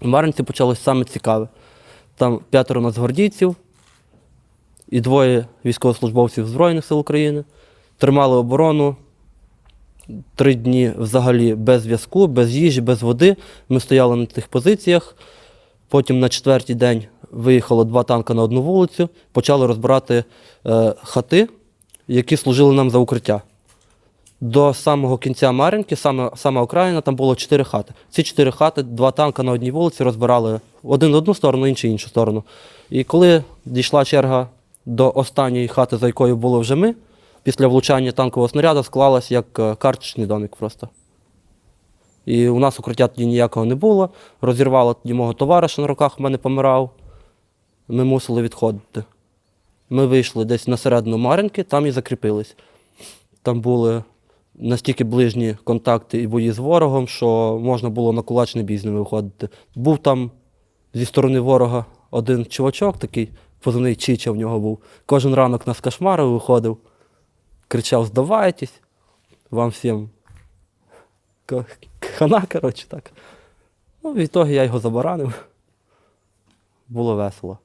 В Мар'їнці почалось саме цікаве. Там п'ятеро нацгвардійців і двоє військовослужбовців Збройних сил України тримали оборону. Три дні взагалі без зв'язку, без їжі, без води. Ми стояли на тих позиціях. Потім на четвертий день виїхало два танки на одну вулицю, почали розбирати е, хати, які служили нам за укриття. До самого кінця Мар'їнки, саме, сама Україна, там було чотири хати. Ці чотири хати, два танка на одній вулиці розбирали один в одну сторону, інший в іншу сторону. І коли дійшла черга до останньої хати, за якою були вже ми, після влучання танкового снаряду склалась як е, карточний домик просто. І у нас укриття тоді ніякого не було. Розірвало тоді мого товариша на руках, в мене помирав. Ми мусили відходити. Ми вийшли десь на середину Мар'їнки, там і закріпились. Там були настільки ближні контакти і бої з ворогом, що можна було на кулачний бій з ними виходити. Був там зі сторони ворога один чувачок, такий позивний Чича в нього був. Кожен ранок нас кошмарив, виходив, кричав: здавайтесь, вам всім хана, коротше так. Ну, відтоді я його забаранив. Було весело.